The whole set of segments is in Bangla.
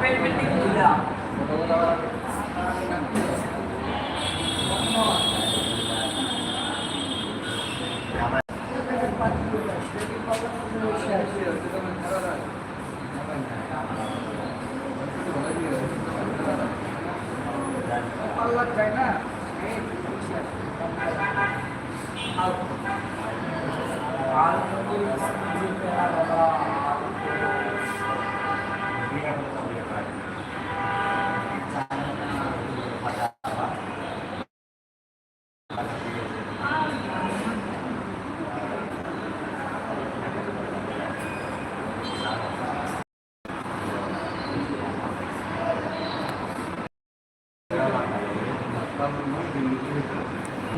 Perpendicular.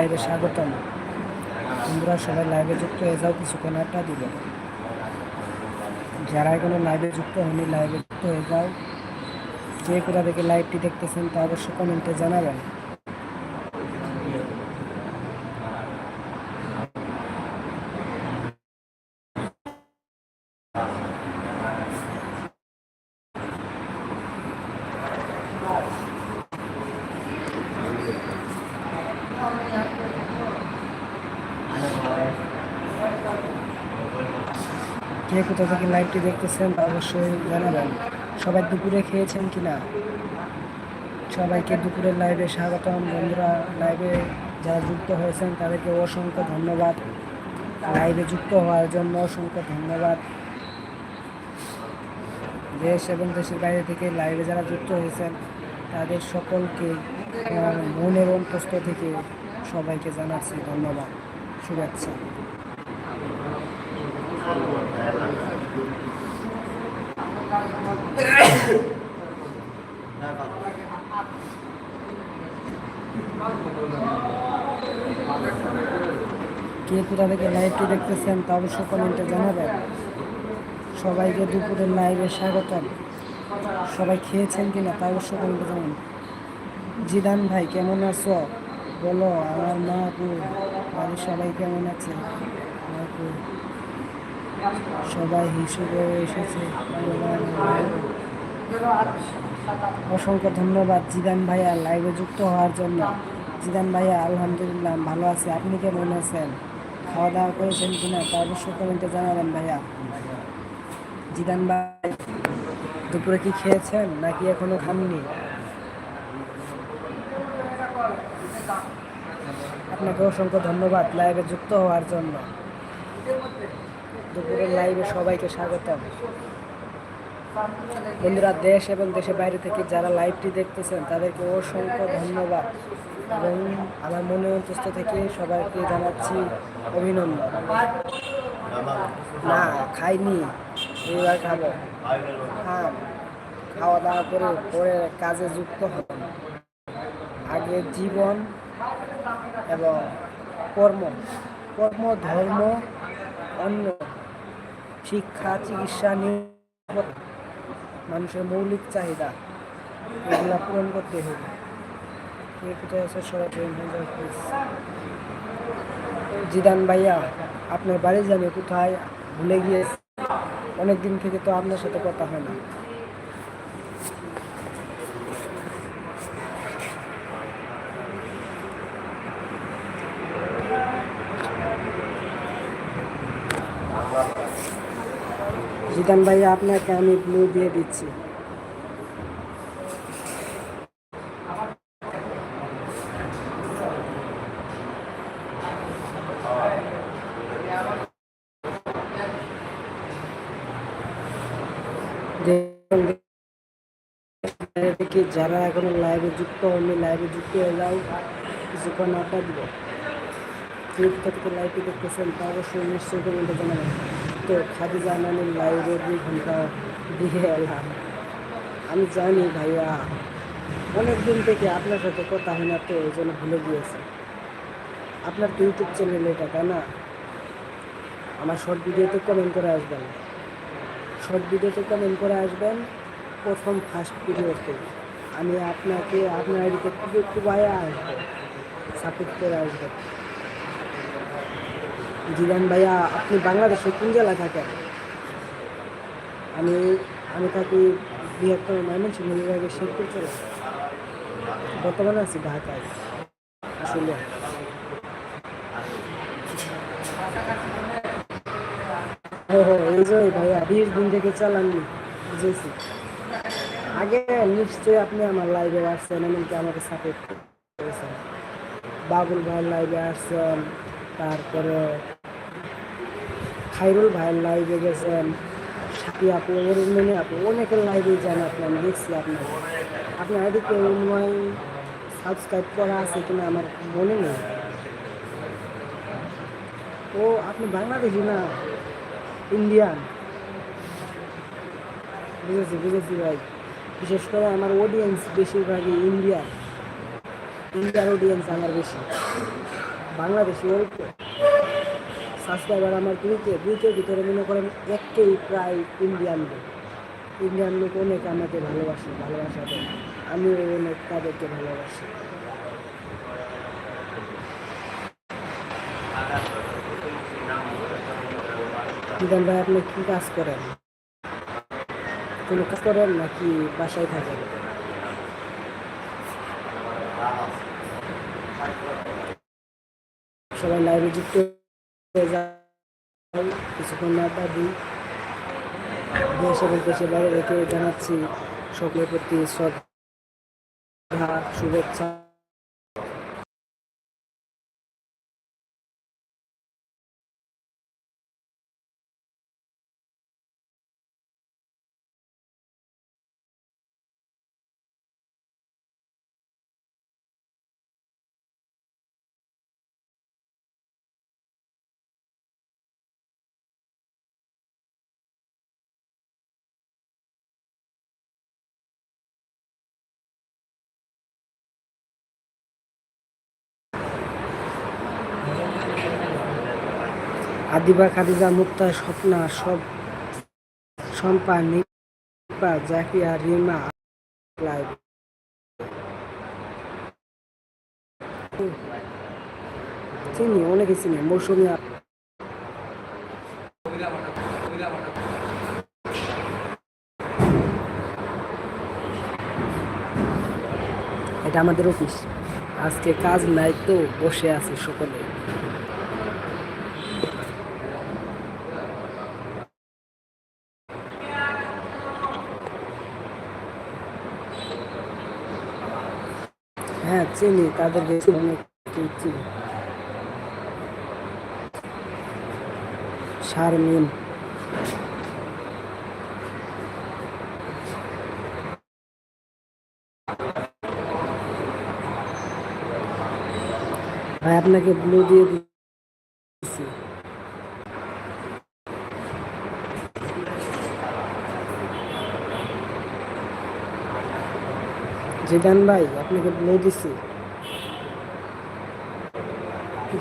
লাইভে স্বাগতম। তোমরা সবাই লাইভে যুক্ত হয়ে যাও, কিছুক্ষণ একটা দিবে। যারা এখনও লাইভে যুক্ত হয়নি, লাইভে যুক্ত হয়ে যাও। যে কোথা থেকে লাইভটি দেখতেছেন তা অবশ্যই কমেন্টে জানাবেন কে কোথা থেকে লাইভটি দেখতেছেন অবশ্যই জানাবেন। সবাই দুপুরে খেয়েছেন কিনা সবাইকে দুপুরের লাইভে স্বাগতম। বন্ধুরা লাইভে যারা যুক্ত হয়েছেন তাদেরকে অসংখ্য ধন্যবাদ। লাইভে যুক্ত হওয়ার জন্য অসংখ্য ধন্যবাদ। দেশ এবং দেশের বাইরে থেকে লাইভে যারা যুক্ত হয়েছেন, তাদের সকলকে মনের অন্তস্থ থেকে সবাইকে জানাচ্ছি ধন্যবাদ। শুভেচ্ছা। কে কোথা থেকে লাইভটি দেখতেছেন তা অবশ্যই কমেন্টে জানাবেন। সবাইকে দুপুরের লাইভে স্বাগতম। সবাই খেয়েছেন কিনা তা অবশ্যই কমেন্টে জানাবেন। জিদান ভাই, কেমন আছো? বলো, আমার মা বাড়ির সবাই কেমন আছে? আপু সবাই হিসেবে এসেছে। অসংখ্য ধন্যবাদ জিদান ভাইয়া লাইভে যুক্ত হওয়ার জন্য। জিদান ভাইয়া, আলহামদুলিল্লাহ, ভালো আছে। আপনি কেমন আছেন? খাওয়া দাওয়া করেছেন কিনা তা অবশ্যই কমেন্টে জানাবেন ভাইয়া। জিদান ভাই, দুপুরে কি খেয়েছেন নাকি এখনও খাননি? আপনাকে অসংখ্য ধন্যবাদ লাইভে যুক্ত হওয়ার জন্য। দুপুরের লাইভে সবাইকে স্বাগতম। বন্ধুরা, দেশ এবং দেশের বাইরে থেকে যারা লাইভটি দেখতেছেন, তাদেরকে অসংখ্য ধন্যবাদ এবং আমার মনে অন্তস্থ থেকে সবাইকে জানাচ্ছি অভিনন্দন। না, খাইনি এইবার খাব। হ্যাঁ খাওয়া দাওয়া করে পরে কাজে যুক্ত হব আগে জীবন এবং কর্ম। কর্ম, ধর্ম, অন্য শিক্ষা, চিকিৎসা মানুষের মৌলিক চাহিদা, এগুলো পূরণ করতে হবে। জিদান ভাইয়া, আপনার বাড়ি জানি কোথায় ভুলে গিয়ে অনেকদিন থেকে তো আপনার সাথে কথা হয় না। জিদান ভাইয়া, আপনাকে আমি ব্লু দিয়ে দিচ্ছি। থেকে যারা এখনও লাইভে যুক্ত হয়নি লাইভে যুক্ত হয়ে যাও, কিছুক্ষণ আড্ডা দিব। কে থেকে লাইভে দেখতেছেন তা অবশ্যই নিশ্চয়ই কমেন্টে জানাবেন। তো খাদিজা নানির লাইভে দুই ঘণ্টা দিয়ে এলাম। আমি জানি ভাইয়া, অনেক দিন থেকে আপনার সাথে কথা হয় না তো এই জন্য ভুলে গিয়েছে। আপনার তো ইউটিউব চ্যানেল এটা, তাই না? আমার শর্ট ভিডিওতে কমেন্ট করে আসবেন। শর্ট ভিডিওতে কমেন্ট করে আসবেন, প্রথম ফার্স্ট ভিডিওতে আমি আপনাকে, আপনার আইডিতে একটু একটু বাইরে আসব সাপোর্ট করে আসবেন। জিলান ভাইয়া, আপনি বাংলাদেশে কোন জেলায় থাকেন? আমি আমি থাকি বৃহত্তর ময়মনসিংহ বিভাগের শেরপুর জেলা বর্তমানে আছি ঢাকায়। আসলে। ও হো এই ভাইয়া, বিশ দিন থেকে চালাননি বুঝেছি। আগে নিশ্চয়ই আপনি আমার লাইভে আসছেন, এমনকি আমাকে সাপোর্ট করেছেন। বাবুল ভাইয়ের লাইভে আসছেন, তারপরে খাইরুল ভাইয়ের লাইভে গেছেন। সাথী আপু, অরুণমণি আপু অনেকের লাইভে যান আপনি, আমি দেখছি আপনার আপনার আইডিতে উন্নয় সাবস্ক্রাইব করা আছে কিনা আমার মনে নেই। ও, আপনি বাংলাদেশি না? ইন্ডিয়ান বুঝেছি বুঝেছি ভাই। বিশেষ করে আমার অডিয়েন্স বেশিরভাগই ইন্ডিয়ান ইন্ডিয়ান অডিয়েন্স আমার বেশি। বাংলাদেশি অল্প। সাবস্ক্রাইবার আমার দুইকে দুইকের ভিতরে মনে করেন এককেই প্রায় ইন্ডিয়ান লোক। ইন্ডিয়ান লোক অনেক আমাকে ভালোবাসে, ভালোবাসা দেয়। আমিও অনেক তাদেরকে ভালোবাসি। নিজাম ভাই, আপনি কী কাজ করেন? কোনো কাজ করেন নাকি বাসায় থাকেন? সবাই লাইভে যুক্ত কিছুক্ষণ আড্ডা দিই বাইরে রেখে জানাচ্ছি সকলের প্রতি শ্রদ্ধা শুভেচ্ছা। আদিবা, খাদিজা, মুক্তা, স্বপ্না, সব শম্পা, নিপা, জাকিয়া, রিমা লাইভ চিনি, অনেকে চিনি, মৌসুমি এটা আমাদের অফিস। আজকে কাজ নাই তো বসে আছে সকলে হ্যাঁ চিনি তাদের বেশি অনেক চিনি শারমিন ভাই আপনাকে ব্লু দিয়ে দিচ্ছি জিদান ভাই, আপনাকে ব্লু দিচ্ছি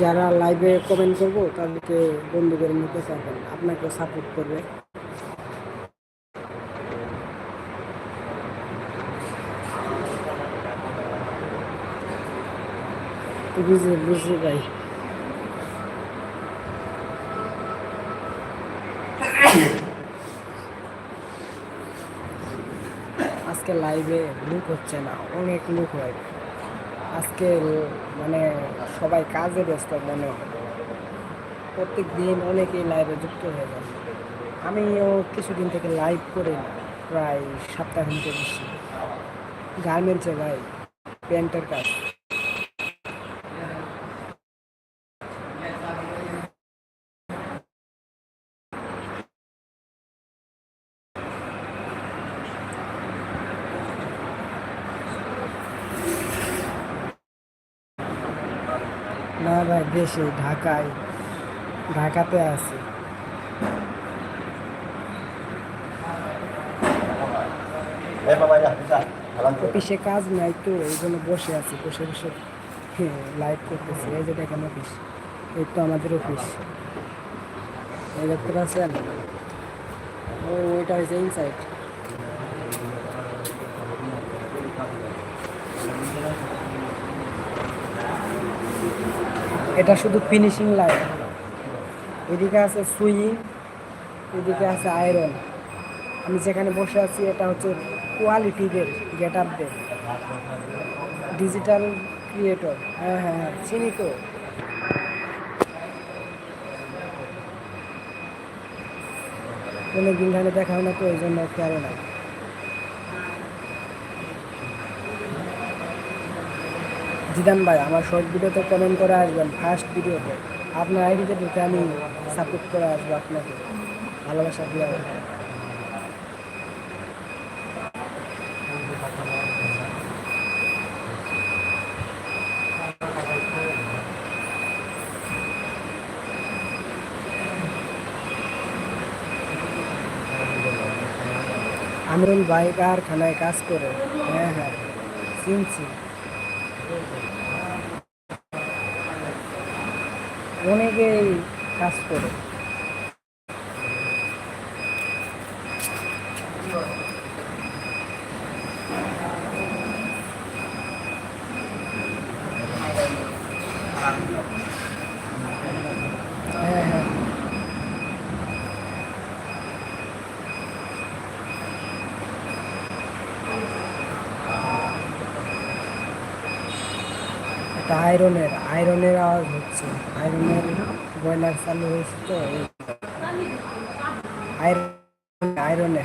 যারা লাইভে কমেন্ট করব, তাদেরকে বন্ধুদের মুখে চাইবেন। আপনাকে সাপোর্ট করবে। বুঝি বুঝি ভাই। আজকে লাইভে লুক হচ্ছে না, অনেক লুক হয়। আজকে মানে সবাই কাজে ব্যস্ত মনে হয়। প্রত্যেক দিন অনেকেই লাইভে যুক্ত হয়ে যায়। আমিও কিছুদিন থেকে লাইভ করি প্রায় প্রায় ঘন্টে বেশি। গার্মেন্টসে ভাই, প্যান্টের কাজ। ভাই দেশে, ঢাকায়, ঢাকাতে আছি. অফিসে কাজ নাই তো, এই জন্য বসে আছি, বসে বসে লাইভ করতেছি। এই যে দেখেন অফিস, এই তো আমাদের অফিস। এই দেখতে পাচ্ছেন? ও ওইটা হয়েছে এটা শুধু ফিনিশিং লাইন এদিকে আছে সুইং এদিকে আছে আয়রন আমি যেখানে বসে আছি, এটা হচ্ছে কোয়ালিটি দেয় গেট আপ দেয় ডিজিটাল ক্রিয়েটর হ্যাঁ হ্যাঁ হ্যাঁ চিনি তো কোনো দিন দেখা হয় না তো, এই জন্য খেয়াল নাই। জিদান ভাই, আমার শর্ট ভিডিওতে কমেন্ট করে আসবেন ফার্স্ট ভিডিওতে আপনার আইডিতে ঢুকে আমি সাপোর্ট করে আসব আপনাকে। ভালোবাসা দিয়ে। আমরুল ভাই কারখানায় কাজ করে। হ্যাঁ হ্যাঁ। চিনছি। অনেকেই কাজ করে হ্যাঁ হ্যাঁ এটা আয়রনের আয়রনের আওয়াজ হচ্ছে। আয়রনের বয়লার চালু হয়েছে তো, এই আয়রন, আয়রনে।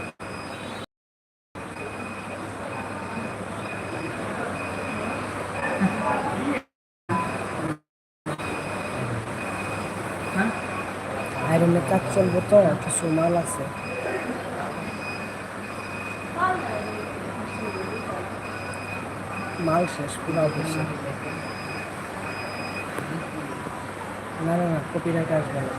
আয়রনে কাজ চলবে তো, কিছু মাল আছে। মাল শেষ, পুরো অফিসে। না না না কপিরাইট আসবে না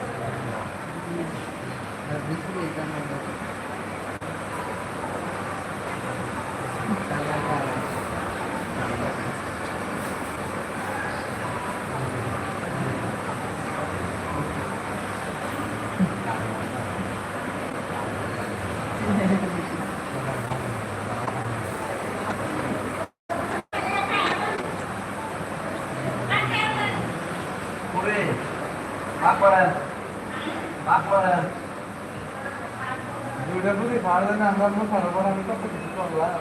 করে ভাগ করেন। ভাগ করেন। দুইটা করে ভাড়া দেন আমরা আপনার সরবরাহ আমি কত কিছু করলাম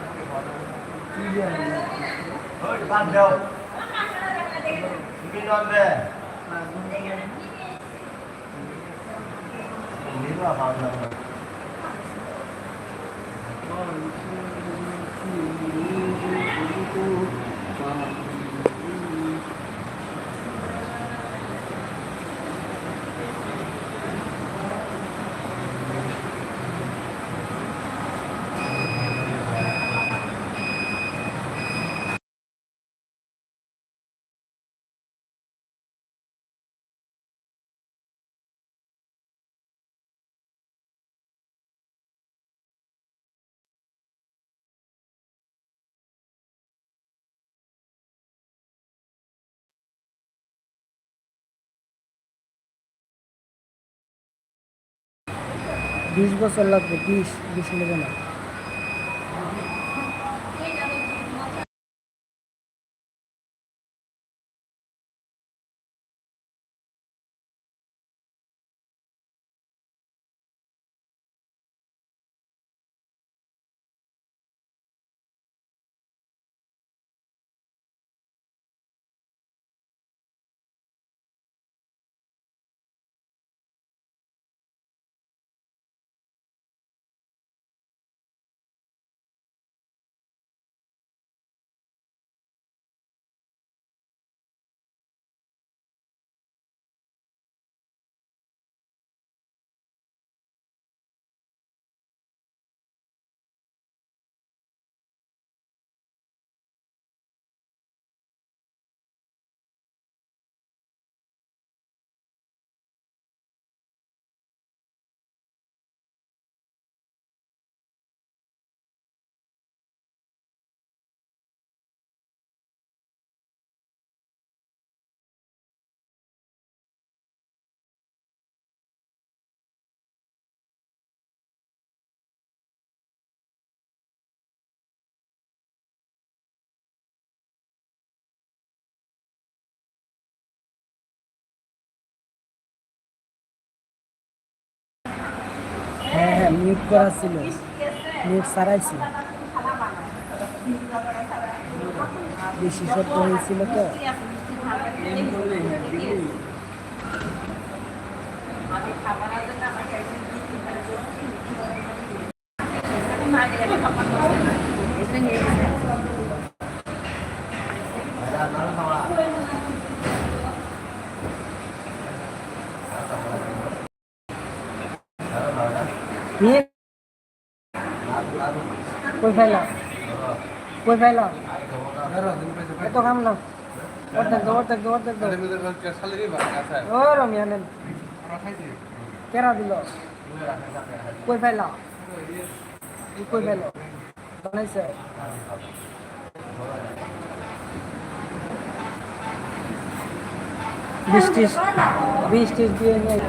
ভাড়া বাদ দাও। তুমি জানবে নিবা ভাগ দাও বিশ বছর লাগবে বিশ বিশ নেবে না হ্যাঁ হ্যাঁ মিউট করা ছিল মিউট সারাইছি বেশি শব্দ হয়েছিল তো নিয়ে কই ফেলা কই ফেলা এত কাম না। অর্ধেক দো অর্ধেক দো অর্ধেক দো ও রমিয়া নেন কেরা দিল? কই ফেলা কই ফেলো বানাইছে। বৃষ্টি বৃষ্টি দিয়ে নিয়ে